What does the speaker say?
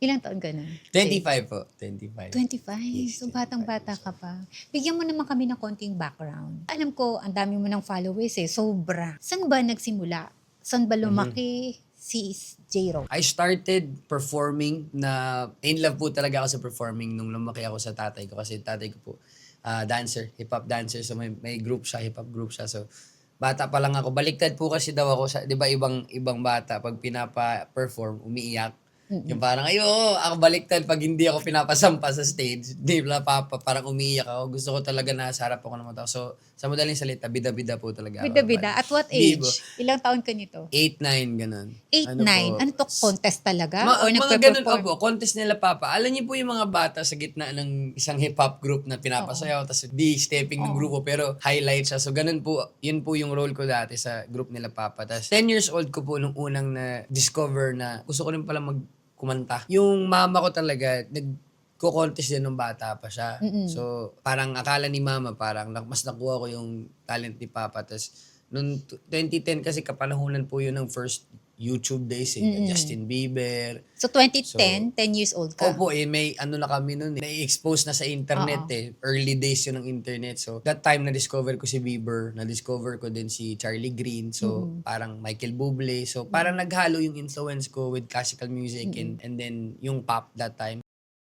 Ilang taon ka na? 25 po. 25. 25. Yes, so, 25 batang-bata ka pa. Bigyan mo naman kami ng konting background. Alam ko, ang dami mo ng followers eh. Sobra. Saan ba nagsimula? Saan ba lumaki si J-Ro? I started performing na in love po talaga ako sa performing nung lumaki ako sa tatay ko kasi tatay ko po ah, dancer, hip-hop dancer. So may, may group siya, hip-hop group siya. So bata pa lang ako. Baliktad po kasi daw ako sa, 'di ba ibang ibang bata pag pinapa-perform, umiiyak. Yung parang, ayo, ako baliktad pag hindi ako pinapasampa sa stage. Di ba, papa, parang umiiyak ako. Gusto ko talaga na sa harap ako ng mga tao. So, sa madaling salita, bida-bida po talaga ako. Bida-bida. At what age? Ilang taon ka nito? 8, 9, ganun. 8, Ano 9. po? Ano to? Contest talaga? Ma- Or mga ganun nagpe-perform? opo, contest nila papa. Alam niyo po yung mga bata sa gitna ng isang hip-hop group na pinapasayaw, tapos di stepping ng grupo, pero highlight siya. So ganun po, yun po yung role ko dati sa group nila papa. Tapos 10 years old ko po nung unang na-discover na gusto ko rin pala mag kumanta. Yung mama ko talaga, nag contest din nung bata pa siya. So, parang akala ni mama, parang mas nakuha ko yung talent ni Papa. Tapos, noong t- 2010 kasi kapanahunan po yun ng first YouTube days eh. Justin Bieber. So 2010, 10 years old ka. Opo, eh, may ano na kami noon eh. May-expose na sa internet eh. Early days yun ng internet. So, that time na-discover ko si Bieber. Na-discover ko din si Charlie Green. So, parang Michael Bublé. So, parang naghalo yung influence ko with classical music and, and then yung pop that time.